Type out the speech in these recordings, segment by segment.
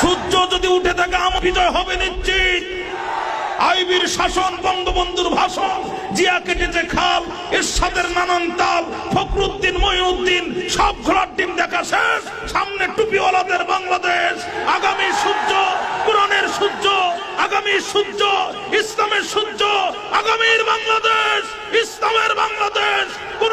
সূর্য যদি উঠে থাকে, আমার বিজয় হবে নিশ্চিত। আইবির শাসন, বঙ্গবন্ধুর ভাষণ, জিয়া কেটেছে খাল, এরশাদের নানান তাল, ফখরুদ্দিন, মঈনুদ্দিন, সব ঘোড়ার ডিম দেখা শেষ। সামনে টুপিওয়ালাদের বাংলাদেশ, আগামী সূর্য, কোরআনের সূর্য, আগামী সূর্য, ইসলামের সূর্য, আগামীর বাংলাদেশ, ইসলামের বাংলাদেশ, কোন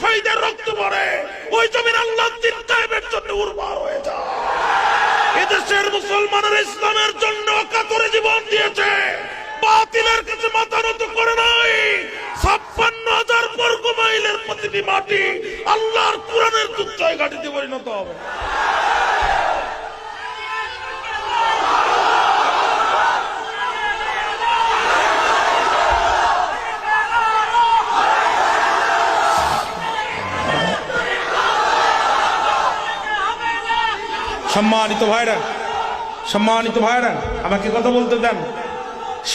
শহীদের রক্ত পড়ে, ওই জমিন আল্লাহ দিন কায়েমের জন্য উর্বর হয়ে যায়। এদেশের মুসলমানের ইসলামের জন্য কাতরে জীবন দিয়েছে। বাতিলের কাছে মাথা নত করে নাই। ছাপ্পান্ন হাজার বর্গ মাইলের প্রতিটি মাটি আল্লাহর কোরআনের দুর্জয় ঘাটিতে পরিণত হবে। সম্মানিত ভাইরা সম্মানিত ভাইরা, আমাকে কথা বলতে দেন।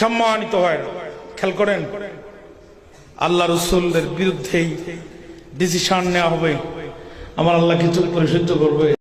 সম্মানিত ভাইরা, খেয়াল করেন, আল্লাহ রসুলের বিরুদ্ধেই ডিসিশন নেওয়া হবে। আমার আল্লাহ কিছু পরিশুদ্ধ করবে।